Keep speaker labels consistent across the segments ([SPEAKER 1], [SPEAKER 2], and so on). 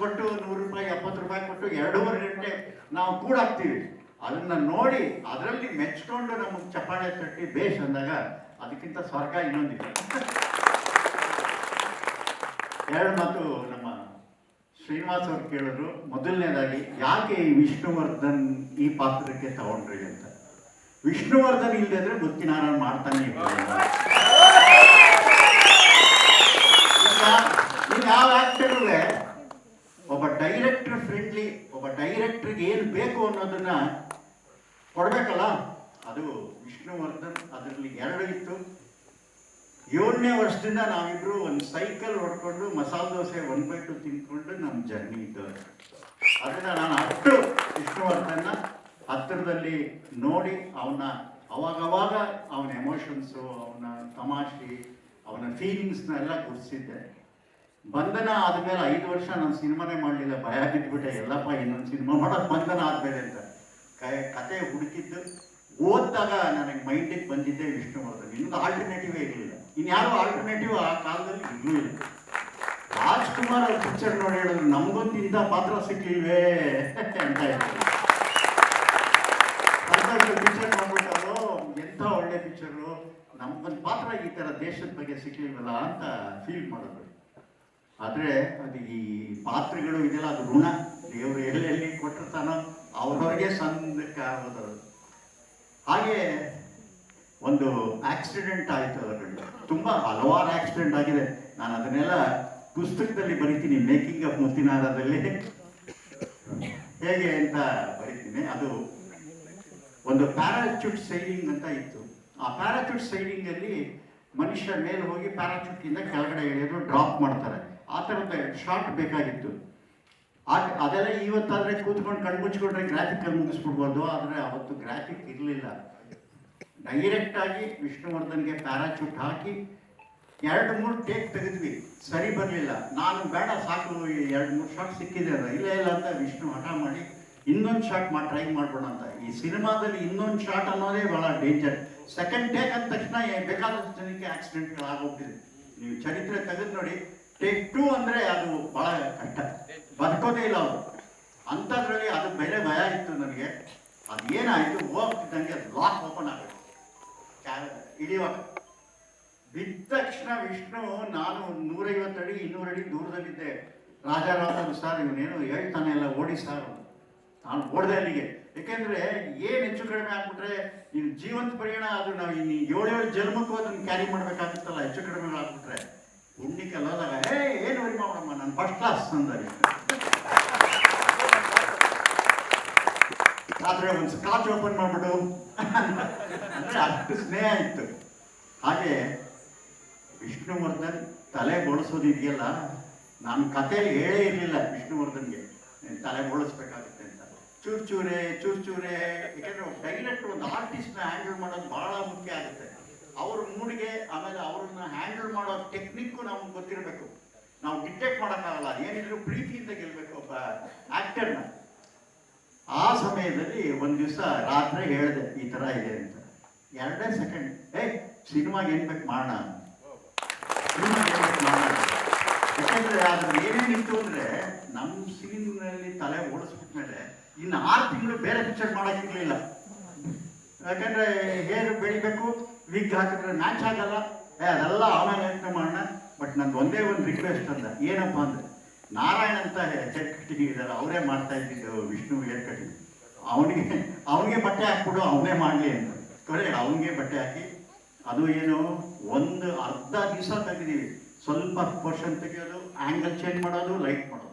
[SPEAKER 1] ಕೊಟ್ಟು ನೂರು ರೂಪಾಯಿ, ಎಪ್ಪತ್ತು ರೂಪಾಯಿ ಕೊಟ್ಟು ಎರಡೂವರೆ ಗಂಟೆ ನಾವು ಕೂಡಾಕ್ತೀವಿ ಅದನ್ನ ನೋಡಿ ಅದರಲ್ಲಿ ಮೆಚ್ಕೊಂಡು ನಮಗೆ ಚಪ್ಪಾಳೆ ತಟ್ಟಿ ಬೇಷ್ ಅಂದಾಗ ಅದಕ್ಕಿಂತ ಸ್ವರ್ಗ ಇನ್ನೊಂದಿಲ್ಲ ಎರಡು ಮಾತು ನಮ್ಮ ಶ್ರೀನಿವಾಸ್ ಅವ್ರು ಕೇಳಿದ್ರು. ಮೊದಲನೇದಾಗಿ, ಯಾಕೆ ಈ ವಿಷ್ಣುವರ್ಧನ್ ಈ ಪಾತ್ರಕ್ಕೆ ತಗೊಂಡ್ರಿ ಅಂತ? ವಿಷ್ಣುವರ್ಧನ್ ಇಲ್ಲದ್ರೆ ಮುತ್ತಿನಾರಾಯಣ ಮಾಡ್ತಾನೆ ಈಗ ಯಾವ ಆಕ್ಟರ್ಗೂ ಒಬ್ಬ ಡೈರೆಕ್ಟರ್ ಫ್ರೆಂಡ್ಲಿ ಒಬ್ಬ ಡೈರೆಕ್ಟರ್ಗೆ ಏನು ಬೇಕು ಅನ್ನೋದನ್ನ ಕೊಡಬೇಕಲ್ಲ? ಅದು ವಿಷ್ಣುವರ್ಧನ್ ಅದರಲ್ಲಿ ಎರಡು ಇತ್ತು. ಏಳನೇ ವರ್ಷದಿಂದ ನಾವಿಬ್ರು ಒಂದು ಸೈಕಲ್ ಹೊಡ್ಕೊಂಡು masala dosa one by two ನಮ್ಮ ಜರ್ನಿ ಇದ್ದು ಅದನ್ನ ನಾನು ಅಷ್ಟು ವಿಷ್ಣುವರ್ಧನ್ನ ಹತ್ತಿರದಲ್ಲಿ ನೋಡಿ ಅವನ ಅವಾಗವಾಗ ಅವನ ಎಮೋಷನ್ಸು ಅವನ ತಮಾಷೆ, ಅವನ ಫೀಲಿಂಗ್ಸ್ನ ಎಲ್ಲ ಗುರ್ಸಿದ್ದೆ. ಬಂಧನ ಆದಮೇಲೆ ಐದು ವರ್ಷ ನಾನು ಸಿನಿಮಾನೇ ಮಾಡಲಿಲ್ಲ, ಭಯ ಬಿದ್ದುಬಿಟ್ಟೆ ಎಲ್ಲಪ್ಪ ಇನ್ನೊಂದು ಸಿನಿಮಾ ಮಾಡೋದು ಬಂಧನ ಆದ್ಮೇಲೆ ಅಂತ. ಕತೆ ಹುಡುಕಿದ್ದು, ಓದಿದಾಗ ನನಗೆ ಮೈಂಡಿಗೆ ಬಂದಿದ್ದೆ ವಿಷ್ಣುವರ್ಧನ್. ಇನ್ನೊಂದು ಆಲ್ಟರ್ನೇಟಿವೇ ಇರಲಿಲ್ಲ. ಇನ್ಯಾರೋ ಆಲ್ಟರ್ನೇಟಿವ್ ಆ ಕಾಲದಲ್ಲಿ ಇರಲೂ ಇಲ್ಲ. ರಾಜ್ಕುಮಾರ್ ಅವ್ರ ಪಿಕ್ಚರ್ ನೋಡಿ ಹೇಳಿದ್ರು ನಮಗೊಂದು ಇಂಥ ಪಾತ್ರ ಸಿಕ್ಕಿಲ್ವೇ ಅಂತ ಪಿಕ್ಚರ್ ನೋಡ್ಬಿಟ್ಟು ಎಂಥ ಒಳ್ಳೆ ಪಿಕ್ಚರು ನಮ್ಗೊಂದು ಪಾತ್ರ ಈ ಥರ ದೇಶದ ಬಗ್ಗೆ ಸಿಕ್ಲಿಲ್ವಲ್ಲ ಅಂತ ಫೀಲ್ ಮಾಡೋದು ಆದರೆ ಅದು ಈ ಪಾತ್ರೆಗಳು ಇದೆಯಲ್ಲ ಅದು ಋಣ. ದೇವರು ಎಲ್ಲೆಲ್ಲಿ ಕೊಟ್ಟಿರ್ತಾನೋ ಅವ್ರವ್ರಿಗೆ ಸಂದಕ್ಕೆ ಆಗೋದು ಅದು. ಹಾಗೆ ಒಂದು ಆಕ್ಸಿಡೆಂಟ್ ಆಯಿತು ಅದರಲ್ಲಿ ತುಂಬ ಹಲವಾರು ಆಕ್ಸಿಡೆಂಟ್ ಆಗಿದೆ. ನಾನು ಅದನ್ನೆಲ್ಲ ಪುಸ್ತಕದಲ್ಲಿ ಬರಿತೀನಿ, ಮೇಕಿಂಗ್ ಆಫ್ ಮುತ್ತಿನಾರದಲ್ಲಿ ಹೇಗೆ ಅಂತ ಬರಿತೀನಿ. ಅದು ಒಂದು ಪ್ಯಾರಾಚೂಟ್ ಸೈಲಿಂಗ್ ಅಂತ ಇತ್ತು. ಆ ಪ್ಯಾರಾಚೂಟ್ ಸೈಲಿಂಗಲ್ಲಿ ಮನುಷ್ಯ ಮೇಲೆ ಹೋಗಿ ಪ್ಯಾರಾಚ್ಯೂಟ್ ಇಂದ ಕೆಳಗಡೆ ಇಳಿಯೋದು ಡ್ರಾಪ್ ಮಾಡ್ತಾರೆ. ಆ ಥರದ ಶಾರ್ಟ್ ಬೇಕಾಗಿತ್ತು. ಆಗ ಅದೆಲ್ಲ ಇವತ್ತಾದ್ರೆ ಕೂತ್ಕೊಂಡು ಕಣ್ಮುಚ್ಕೊಂಡ್ರೆ ಗ್ರಾಫಿಕ್ ಅಲ್ಲಿ ಮುಗಿಸ್ಬಿಡ್ಬೋದು, ಆದರೆ ಅವತ್ತು ಗ್ರಾಫಿಕ್ ಇರಲಿಲ್ಲ. ಡೈರೆಕ್ಟ್ ಆಗಿ ವಿಷ್ಣುವರ್ಧನ್ಗೆ ಪ್ಯಾರಾಚೂಟ್ ಹಾಕಿ ಎರಡು ಮೂರು ಟೇಕ್ ತೆಗೆದ್ವಿ. ಸರಿ ಬರಲಿಲ್ಲ. ನಾನು ಬೇಡ ಸಾಕು ಎರಡು ಮೂರು ಶಾಟ್ ಸಿಕ್ಕಿದೆ ಇಲ್ಲ ಇಲ್ಲ ಅಂತ ವಿಷ್ಣು ಹಠ ಮಾಡಿ ಇನ್ನೊಂದು ಶಾಟ್ ಮಾಡಿ ಟ್ರೈ ಮಾಡ್ಬೋಣ ಅಂತ. ಈ ಸಿನಿಮಾದಲ್ಲಿ ಇನ್ನೊಂದು ಶಾಟ್ ಅನ್ನೋದೇ ಬಹಳ ಡೇಂಜರ್ ಸೆಕೆಂಡ್ ಟೇಕ್ ಅಂದ ತಕ್ಷಣ ಬೇಕಾದಷ್ಟು ಜನಕ್ಕೆ ಆಕ್ಸಿಡೆಂಟ್ಗಳು ಆಗೋಗ್ತಿದೆ. ನೀವು ಚರಿತ್ರೆ ತೆಗೆದು ನೋಡಿ. ಟೇಕ್ ಟು ಅಂದರೆ ಅದು ಬಹಳ ಕಷ್ಟ ಬದುಕೋದೇ ಇಲ್ಲ ಅವರು. ಅಂಥದ್ರಲ್ಲಿ ಅದು ಮೇಲೆ ಭಯ ಇತ್ತು ನನಗೆ. ಅದು ಏನಾಯಿತು, ಹೋಗ್ತಿದ್ದಂಗೆ ಲಾಕ್ ಓಪನ್ ಆಗುತ್ತೆ ಕ್ಯಾ- ಇಳಿಯುವಾಗ. ಬಿದ್ದ ತಕ್ಷಣ ವಿಷ್ಣು, ನಾನು ನೂರೈವತ್ತು ಅಡಿ, ಇನ್ನೂರು ಅಡಿ ದೂರದಲ್ಲಿದ್ದೆ. ರಾಜಾರಾಮ್ ಸರ್ ಇವನೇನು ಹೇಳ್ತಾನೆ ಎಲ್ಲ ಓಡಿ ಸರ್ ನಾನು ಓಡ್ದೆ ಅಲ್ಲಿಗೆ. ಯಾಕೆಂದ್ರೆ ಏನು ಹೆಚ್ಚು ಕಡಿಮೆ ಆಗ್ಬಿಟ್ರೆ ಇನ್ನು ಜೀವಂತ ಪರಿಣಾಮ ಅದು ನಾವು ಇನ್ನು ಏಳು ಏಳು ಜನ್ಮಕ್ಕೂ ಅದನ್ನು ಕ್ಯಾರಿ ಮಾಡಬೇಕಾಗುತ್ತಲ್ಲ, ಹೆಚ್ಚು ಕಡಿಮೆ ಉಣ್ಣಿಕೆಲ್ಲ ಹೇ, ಏನು ವರಿ ಮಾಡಮ್ಮ ನಾನು ಫಸ್ಟ್ ಕ್ಲಾಸ್ ಅಂದಾರೆ ಆದ್ರೆ ಒಂದು ಸ್ಕಾಚ್ ಓಪನ್ ಮಾಡಿಬಿಡು ಅಂದರೆ ಅಷ್ಟು ಸ್ನೇಹ ಇತ್ತು. ಹಾಗೆ ವಿಷ್ಣುವರ್ಧನ್ ತಲೆ ಬೋಳಿಸೋದಿದೆಯಲ್ಲ, ನಾನು ಕಥೆಯಲ್ಲಿ ಹೇಳೇ ಇರಲಿಲ್ಲ ವಿಷ್ಣುವರ್ಧನ್ಗೆ ತಲೆ ಬೋಳಿಸ್ಬೇಕಾಗುತ್ತೆ ಅಂತ. ಚೂರ್ ಚೂರೆ ಚೂರ್ ಚೂರೆ ಯಾಕೆಂದರೆ ಡೈರೆಕ್ಟ್ ಒಂದು ಆರ್ಟಿಸ್ಟ್ನ ಹ್ಯಾಂಡಲ್ ಮಾಡೋದು ಭಾಳ ಮುಖ್ಯ ಆಗುತ್ತೆ. ಅವ್ರ ಮೂಡಿಗೆ ಆಮೇಲೆ ಮಾಡೋ ಟೆಕ್ನಿಕ್ಕು ನಮ್ಗೆ ಗೊತ್ತಿರಬೇಕು. ನಾವು ಡಿಟೆಕ್ಟ್ ಮಾಡೋಕ್ಕಾಗಲ್ಲ. ಏನಿದ್ರು ಪ್ರೀತಿಯಿಂದ ಗೆಲ್ಬೇಕು ಒಬ್ಬ ಆಕ್ಟರ್ನ ಆ ಸಮಯದಲ್ಲಿ ಒಂದು ದಿವಸ ರಾತ್ರಿ ಹೇಳಿದೆ, ಈ ಥರ ಇದೆ ಅಂತ. ಎರಡನೇ ಸೆಕೆಂಡ್ ಏ, ಸಿನಿಮಾಗೆ ಏನ್ ಬೇಕು ಮಾಡೋಣ ಯಾಕಂದ್ರೆ ಅದ್ರಲ್ಲಿ ಏನೇನಿತ್ತು ಅಂದ್ರೆ ನಮ್ಮ ಸೀನ್ನಲ್ಲಿ ತಲೆ ಓಡಿಸ್ಬಿಟ್ಮೇಲೆ ಇನ್ನು ಆರು ತಿಂಗಳು ಬೇರೆ ಪಿಕ್ಚರ್ ಮಾಡೋಕ್ಕಿರ್ಲಿಲ್ಲ ಯಾಕಂದ್ರೆ ಹೇರ್ ಬೆಳಿಬೇಕು ವಿಗ್ ಹಾಕಿದ್ರೆ ಮ್ಯಾಚ್ ಆಗಲ್ಲ. ಏ ಅದೆಲ್ಲ ಆಮೇಲೆ ಯೋಚನೆ ಮಾಡೋಣ ಬಟ್ ನಂದು ಒಂದೇ ಒಂದು ರಿಕ್ವೆಸ್ಟ್ ಅಂದ್ರೆ ಏನಪ್ಪ ಅಂದ್ರೆ, ನಾರಾಯಣ ಅಂತ ಹೇರ್ ಕಟ್ಟಿಗೆ ಇದ್ದಾರೆ. ಅವರೇ ಮಾಡ್ತಾ ಇದ್ದಿದ್ದು ವಿಷ್ಣು ಹೇರ್ ಕಟ್ಟಿಂಗ್. ಅವನಿಗೆ ಅವನಿಗೆ ಬಟ್ಟೆ ಹಾಕ್ಬಿಡು, ಅವನೇ ಮಾಡಲಿ ಅಂತ. ಕರೆ, ಅವನಿಗೆ ಬಟ್ಟೆ ಹಾಕಿ, ಅದು ಏನು, ಒಂದು ಅರ್ಧ ದಿವಸ ತೆಗೆದೀವಿ ಸ್ವಲ್ಪ ಪೋರ್ಷನ್ ತೆಗೆಯೋದು ಆ್ಯಂಗಲ್ ಚೇಂಜ್ ಮಾಡೋದು ಲೈಟ್ ಮಾಡೋದು.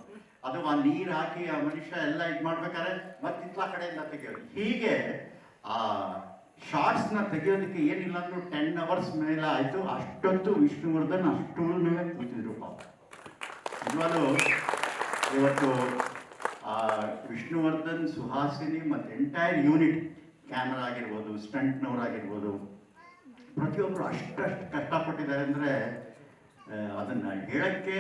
[SPEAKER 1] ಅದು ಆ ನೀರು ಹಾಕಿ ಆ ಮನುಷ್ಯ ಎಲ್ಲ ಇದು ಮಾಡ್ಬೇಕಾದ್ರೆ ಮತ್ತೆ ಇತ್ಲ ಕಡೆಯಿಂದ ತೆಗೆಯೋದು. ಹೀಗೆ, ಆ ಶಾರ್ಟ್ಸ್ನ ತೆಗೆಯೋದಕ್ಕೆ ಏನಿಲ್ಲ ಅಂದ್ರೂ ಟೆನ್ ಅವರ್ಸ್ ಮೇಲೆ ಆಯಿತು. ಅಷ್ಟೊತ್ತು ವಿಷ್ಣುವರ್ಧನ್ ಅಷ್ಟು ಮೇಲೆ ಕೂತಿದ್ರು ಪಾಪ. ನಿಜವಾಗ್ಲೂ ಇವತ್ತು, ಆ, ವಿಷ್ಣುವರ್ಧನ್, ಸುಹಾಸಿನಿ ಮತ್ತು ಎಂಟೈರ್ ಯೂನಿಟ್ ಕ್ಯಾಮ್ರಾ ಆಗಿರ್ಬೋದು ಸ್ಟಂಟ್ನವರಾಗಿರ್ಬೋದು ಪ್ರತಿಯೊಬ್ಬರು ಅಷ್ಟಷ್ಟು ಕಷ್ಟಪಟ್ಟಿದ್ದಾರೆ ಅಂದರೆ ಅದನ್ನು ಹೇಳಕ್ಕೆ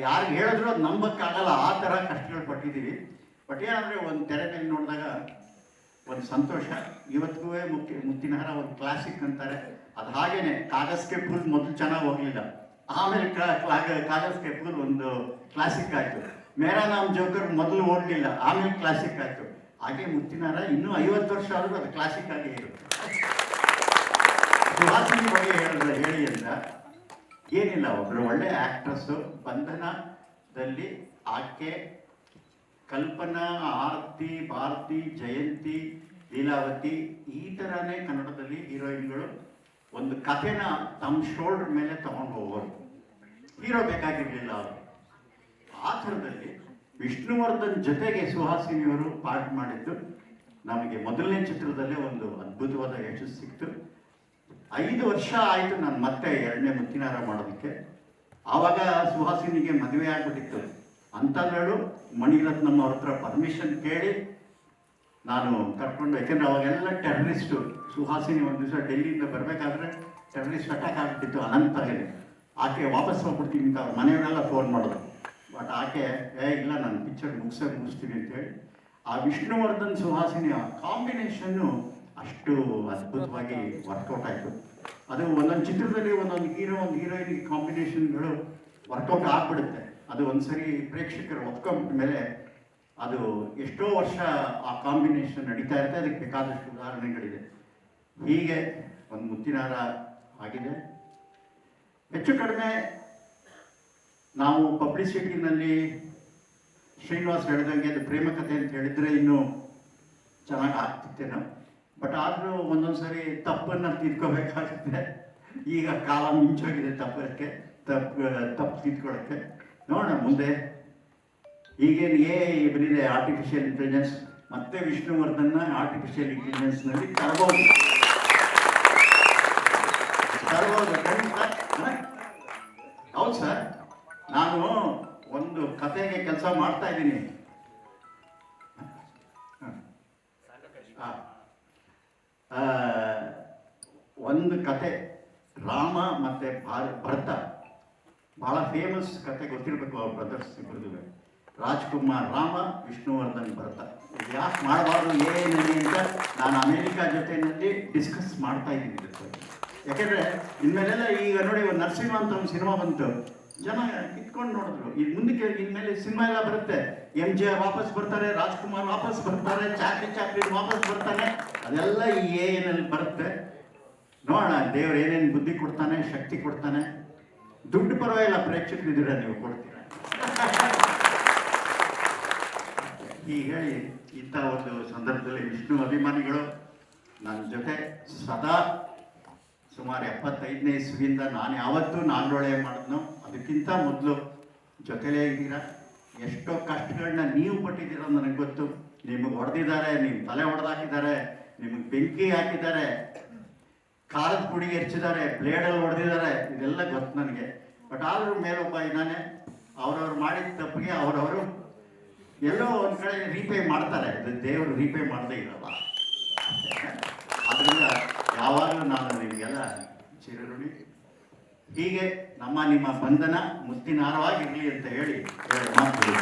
[SPEAKER 1] ಯಾರು ಹೇಳಿದ್ರು ಅದು ನಂಬಕ್ಕಾಗಲ್ಲ. ಆ ಥರ ಕಷ್ಟಗಳು ಪಟ್ಟಿದ್ದೀವಿ ಬಟ್ ಏನಂದರೆ ಒಂದು ತೆರೆ ಮೇಲೆ ನೋಡಿದಾಗ ಒಂದು ಸಂತೋಷ. ಇವತ್ತಿಗೂ ಮುಖ್ಯ ಮುತ್ತಿನ ಹಾರ ಒಂದು ಕ್ಲಾಸಿಕ್ ಅಂತಾರೆ. ಅದು ಹಾಗೇನೆ ಕಾಗಸ್ಗೆ ಫುಲ್ ಮೊದಲು ಚೆನ್ನಾಗಿ ಹೋಗಲಿಲ್ಲ. ಆಮೇಲೆ ಕಾಗಸ್ಕೆ ಫುಲ್ ಒಂದು ಕ್ಲಾಸಿಕ್ ಆಯ್ತು. ಮೇರಾ ನಾಮ್ ಜೋಕರ್ ಮೊದಲು ಓಡಲಿಲ್ಲ, ಆಮೇಲೆ ಕ್ಲಾಸಿಕ್ ಆಯ್ತು. ಹಾಗೆ ಮುತ್ತಿನ ಹಾರ ಇನ್ನೂ ಐವತ್ತು ವರ್ಷ ಆದರೂ ಅದು ಕ್ಲಾಸಿಕ್ ಆಗಿ ಇರುತ್ತೆ. ಸುಹಾಸಿನಿ ಬಗ್ಗೆ ಹೇಳಿದ್ರೆ ಹೇಳಿ ಅಂತ. ಏನಿಲ್ಲ ಒಬ್ಬರು ಒಳ್ಳೆ ಆಕ್ಟ್ರೆಸ್ ಬಂಧನದಲ್ಲಿ ಆಕೆ ಕಲ್ಪನಾ, ಆರತಿ, ಭಾರತಿ, ಜಯಂತಿ, ಲೀಲಾವತಿ, ಈ ಥರನೇ ಕನ್ನಡದಲ್ಲಿ ಹೀರೋಯಿನ್ಗಳು ಒಂದು ಕಥೆನ ತಮ್ಮ ಶೋಲ್ಡರ್ ಮೇಲೆ ತಗೊಂಡು ಹೋಗೋರು. ಹೀರೋ ಬೇಕಾಗಿರಲಿಲ್ಲ ಅವರು. ಆ ಥರದಲ್ಲಿ ವಿಷ್ಣುವರ್ಧನ್ ಜೊತೆಗೆ ಸುಹಾಸಿನಿಯವರು ಪಾರ್ಟ್ ಮಾಡಿದ್ದು ನಮಗೆ ಮೊದಲನೇ ಚಿತ್ರದಲ್ಲೇ ಒಂದು ಅದ್ಭುತವಾದ ಯಶಸ್ಸು ಸಿಕ್ತು. ಐದು ವರ್ಷ ಆಯಿತು ನಾನು ಮತ್ತೆ ಎರಡನೇ ಮುತ್ತಿನಾರ ಮಾಡೋದಕ್ಕೆ. ಆವಾಗ ಸುಹಾಸಿನಿಗೆ ಮದುವೆ ಆಗ್ಬಿಟ್ಟಿತ್ತು. ಅಂತಂದೇಳು ಮಣಿರತ್ನಮ್ಮ ಅವ್ರ ಹತ್ರ ಪರ್ಮಿಷನ್ ಕೇಳಿ ನಾನು ಕರ್ಕೊಂಡು ಯಾಕೆಂದ್ರೆ ಅವಾಗೆಲ್ಲ ಟೆರರಿಸ್ಟು ಸುಹಾಸಿನಿ ಒಂದು ದಿವಸ ಡೆಲ್ಲಿಯಿಂದ ಬರಬೇಕಾದ್ರೆ ಟೆರರಿಸ್ಟ್ ಅಟ್ಯಾಕ್ ಆಗಿಬಿಟ್ಟಿತ್ತು ಅನಂತರಲ್ಲಿ ಆಕೆ ವಾಪಸ್ ಹೋಗ್ಬಿಡ್ತೀನಿ ಅಂತ ಅವ್ರ ಮನೆಯವರೆಲ್ಲ ಫೋನ್ ಮಾಡೋದು ಬಟ್ ಆಕೆ, ಏ, ಇಲ್ಲ, ನಾನು ಪಿಕ್ಚರ್ ಮುಗಿಸೇ ಮುಗಿಸ್ತೀನಿ ಅಂತೇಳಿ ಆ ವಿಷ್ಣುವರ್ಧನ್ ಸುಹಾಸಿನಿ ಆ ಕಾಂಬಿನೇಷನ್ನು ಅಷ್ಟು ಅದ್ಭುತವಾಗಿ ವರ್ಕೌಟ್ ಆಯಿತು. ಅದು ಒಂದೊಂದು ಚಿತ್ರದಲ್ಲಿ ಒಂದೊಂದು ಹೀರೋ ಒಂದು ಹೀರೋಯಿನ್ ಕಾಂಬಿನೇಷನ್ಗಳು ವರ್ಕೌಟ್ ಆಗ್ಬಿಡುತ್ತೆ. ಅದು ಒಂದ್ಸರಿ ಪ್ರೇಕ್ಷಕರು ಒಪ್ಕೊಂಡ ಮೇಲೆ ಅದು ಎಷ್ಟೋ ವರ್ಷ ಆ ಕಾಂಬಿನೇಷನ್ ನಡೀತಾ ಇರುತ್ತೆ. ಅದಕ್ಕೆ ಬೇಕಾದಷ್ಟು ಉದಾಹರಣೆಗಳಿದೆ. ಹೀಗೆ ಒಂದು ಮುತ್ತಿನಾರ ಆಗಿದೆ. ಹೆಚ್ಚು ಕಡಿಮೆ ನಾವು ಪಬ್ಲಿಸಿಟಿನಲ್ಲಿ ಶ್ರೀನಿವಾಸ್ ಹೇಳ್ದಂಗೆ ಅದು ಪ್ರೇಮ ಕಥೆ ಅಂತ ಹೇಳಿದ್ರೆ ಇನ್ನೂ ಚೆನ್ನಾಗಿ ಆಗ್ತಿತ್ತೇನೋ. ಬಟ್ ಆದರೂ ಒಂದೊಂದು ಸಾರಿ ತಪ್ಪನ್ನು ತಿದ್ಕೋಬೇಕಾಗುತ್ತೆ. ಈಗ ಕಾಲ ಮಿಂಚೋಗಿದೆ ತಪ್ಪಕ್ಕೆ ತಪ್ಪು ತಪ್ಪು ತಿದ್ಕೊಳ್ಳೋಕ್ಕೆ ನೋಡೋಣ ಮುಂದೆ. ಈಗೇನು ಏ ಬಂದಿದೆ ಆರ್ಟಿಫಿಷಿಯಲ್ ಇಂಟೆಲಿಜೆನ್ಸ್ ಮತ್ತೆ ವಿಷ್ಣುವರ್ಧನ್ನ ಆರ್ಟಿಫಿಷಿಯಲ್ ಇಂಟೆಲಿಜೆನ್ಸ್ನಲ್ಲಿ ತರಬಹುದು ತರಬಹುದು? ಹೌದು ಸರ್ ನಾನು ಒಂದು ಕತೆಗೆ ಕೆಲಸ ಮಾಡ್ತಾ ಇದ್ದೀನಿ. ಒಂದು ಕತೆ ರಾಮ ಮತ್ತೆ ಭಾರ- ಭರತ. ಬಹಳ ಫೇಮಸ್ ಕತೆ ಗೊತ್ತಿರಬೇಕು ಅವ್ರ ಬ್ರದರ್ಸ್ ಇಬ್ಬರದು ರಾಜ್ಕುಮಾರ್ ರಾಮ, ವಿಷ್ಣುವರ್ಧನ್ ಭರತ. ಯಾಕೆ ಮಾಡಬಾರ್ದು ಏನಲ್ಲಿ ಅಂತ ನಾನು ಅಮೇರಿಕಾ ಜೊತೆಯಲ್ಲಿ ಡಿಸ್ಕಸ್ ಮಾಡ್ತಾ ಇದ್ದೀನಿ ಬಗ್ಗೆ. ಯಾಕೆಂದ್ರೆ ಇನ್ಮೇಲೆಲ್ಲ ಈಗ ನೋಡಿ ಒಂದು ನರಸಿಂಹ ಅಂತ ಒಂದು ಸಿನಿಮಾ ಬಂತು. ಜನ ಕಿತ್ಕೊಂಡು ನೋಡಿದ್ರು. ಈಗ ಮುಂದಕ್ಕೆ ಇನ್ಮೇಲೆ ಸಿನಿಮಾ ಎಲ್ಲ ಬರುತ್ತೆ. ಎಂ ಜೆ ವಾಪಸ್ ಬರ್ತಾರೆ, ರಾಜ್ಕುಮಾರ್ ವಾಪಸ್ ಬರ್ತಾರೆ ಚಾಕ್ರಿ ಚಾಕ್ರಿ ವಾಪಸ್ ಬರ್ತಾನೆ. ಅದೆಲ್ಲ ಈ ಎ ನಲ್ಲಿ ಬರುತ್ತೆ. ನೋಡೋಣ, ದೇವ್ರು ಏನೇನು ಬುದ್ಧಿ ಕೊಡ್ತಾನೆ, ಶಕ್ತಿ ಕೊಡ್ತಾನೆ. ದುಡ್ಡು ಪರವಾಗಿಲ್ಲ ಪ್ರೇಕ್ಷಕರಿದ್ದೀರ ನೀವು ಕೊಡ್ತೀರಾ? ಈಗ ಇಂಥ ಒಂದು ಸಂದರ್ಭದಲ್ಲಿ ವಿಷ್ಣು ಅಭಿಮಾನಿಗಳು ನನ್ನ ಜೊತೆ ಸದಾ ಸುಮಾರು ಎಪ್ಪತ್ತೈದನೇ ಇಸ್ವಿಯಿಂದ ನಾನು ಯಾವತ್ತೂ ನಾಲ್ಡೊಳೆ ಮಾಡಿದ್ನೋ ಅದಕ್ಕಿಂತ ಮೊದಲು ಜೊತೆಲೇ ಇದ್ದೀರಾ? ಎಷ್ಟೋ ಕಷ್ಟಗಳನ್ನ ನೀವು ಕೊಟ್ಟಿದ್ದೀರ ನನಗೆ ಗೊತ್ತು. ನಿಮಗೆ ಹೊಡೆದಿದ್ದಾರೆ ನಿಮ್ಮ ತಲೆ ಹೊಡೆದಾಕಿದ್ದಾರೆ ನಿಮಗೆ ಬೆಂಕಿ ಹಾಕಿದ್ದಾರೆ ಕಾಲದ ಕುಡಿಗೆ ಹೆಚ್ಚಿದ್ದಾರೆ ಬ್ಲೇಡಲ್ಲಿ ಹೊಡೆದಿದ್ದಾರೆ, ಇದೆಲ್ಲ ಗೊತ್ತು ನನಗೆ. ಬಟ್ ಆದ್ರೂ ಮೇಲೊಬ್ಬ ಇದ್ದಾನೆ ಅವ್ರವ್ರು ಮಾಡಿದ ತಪ್ಪಿಗೆ ಅವರವರು ಎಲ್ಲೋ ಒಂದು ಕಡೆ ರೀಪೇ ಮಾಡ್ತಾರೆ. ದೇವರು ರೀಪೇ ಮಾಡದೇ ಇರಲ್ಲ. ಅದರಿಂದ ಯಾವಾಗಲೂ ನಾನು ನಿಮಗೆಲ್ಲ ಚಿರಋಣಿ. ಹೀಗೆ ನಮ್ಮ ನಿಮ್ಮ ಬಂಧನ ಮುತ್ತಿನಾರವಾಗಿರಲಿ ಅಂತ ಹೇಳಿ ಮಾತು